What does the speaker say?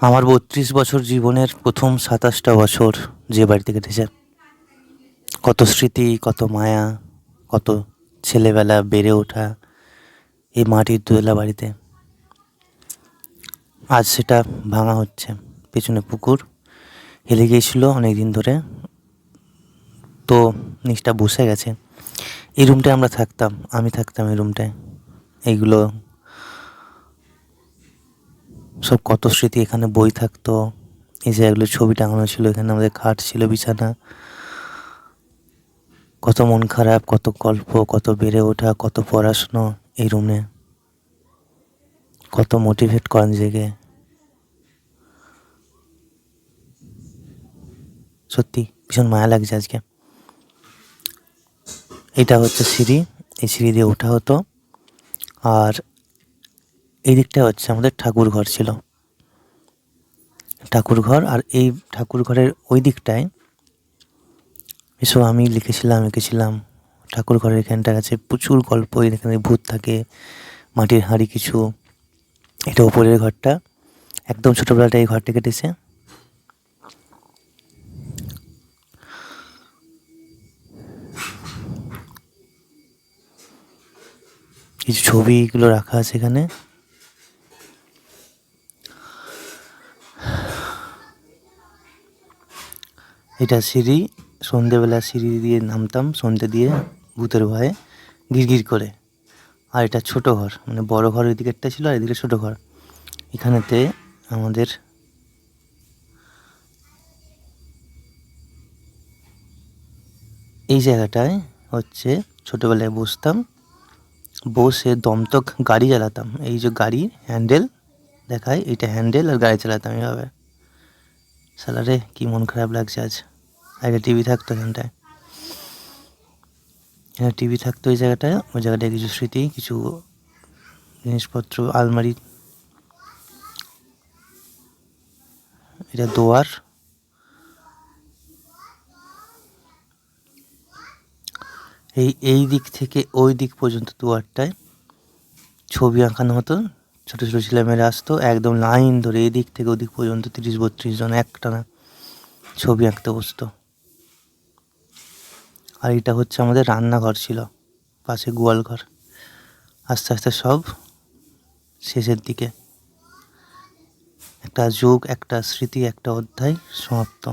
আমার বত্রিশ বছর জীবনের প্রথম সাতাশটা বছর যে বাড়িতে কেটেছে। কত স্মৃতি, কত মায়া, কত ছেলেবেলা বেড়ে ওঠা এই মাটির দোলা বাড়িতে। আজ সেটা ভাঙা হচ্ছে, পেছনে পুকুর, হেলে গিয়েছিল অনেক দিন ধরে। তো নিচটা বসে গেছে। এই রুমটায় আমরা থাকতাম, আমি থাকতাম এই রুমটায় এইগুলো সব কত স্মৃতি এখানে বই থাকতো। এই জায়গাগুলো ছবি টাঙানো ছিল, এখানে আমাদের খাট ছিল, বিছানা। কত মন খারাপ, কত গল্প, কত বেড়ে ওঠা, কত পড়াশুনো এই রুমে। কত মোটিভেট করেন জেগে। সত্যি, ভীষণ মায়া লাগছে আজকে। এটা হচ্ছে সিঁড়ি, এই সিঁড়ি দিয়ে ওঠা হতো। আর এই দিকটা হচ্ছে আমাদের ঠাকুর ঘর ছিল। ঠাকুর ঘর আর এই ঠাকুর ঘরের ওই দিকটায় এসব আমি লিখেছিলাম, এঁকেছিলাম। ঠাকুর ঘরের এখানটা আছে প্রচুর গল্প, এখানে ভূত থাকে, মাটির হাঁড়ি কিছু। এটা উপরের ঘরটা। একদম ছোটোবেলাটা এই ঘরটা কেটেছে। কিছু ছবিগুলো রাখা আছে এখানে। এটা সিঁড়ি, সন্ধেবেলা সিঁড়ি দিয়ে নামতাম, সন্ধে দিয়ে ভূতের ভয়ে গিরগির করে। আর এটা ছোট ঘর মানে বড় ঘর ওই দিকেরটা ছিল আর এদিকে ছোট ঘর। এখানেতে আমাদের এই জায়গাটায় হচ্ছে ছোটোবেলায় বসতাম, বসে দমতক গাড়ি চালাতাম। এই যে গাড়ি হ্যান্ডেল দেখায় এটা হ্যান্ডেল আর গাড়ি চালাতাম এইভাবে স্যালারে কি মন খারাপ লাগছে আজ। আগে টিভি থাকতো এখানটায় এখানে টিভি থাকতো ওই জায়গাটায় ওই জায়গাটায় কিছু স্মৃতি, কিছু জিনিসপত্র, আলমারি। এটা দোয়ার। এই এই দিক থেকে ওই দিক পর্যন্ত দুয়ারটায় ছবি আঁকানো হতো ছোটো ছোটো ছেলেমেয়েরা আসতো, একদম লাইন ধরে এই দিক থেকে ওদিক পর্যন্ত তিরিশ, বত্রিশ জন একটানা ছবি আঁকতে বসতো। আর এটা হচ্ছে আমাদের রান্নাঘর ছিল, পাশে গোয়ালঘর আস্তে আস্তে সব শেষের দিকে। একটা যোগ, একটা স্মৃতি, একটা অধ্যায় সমাপ্ত।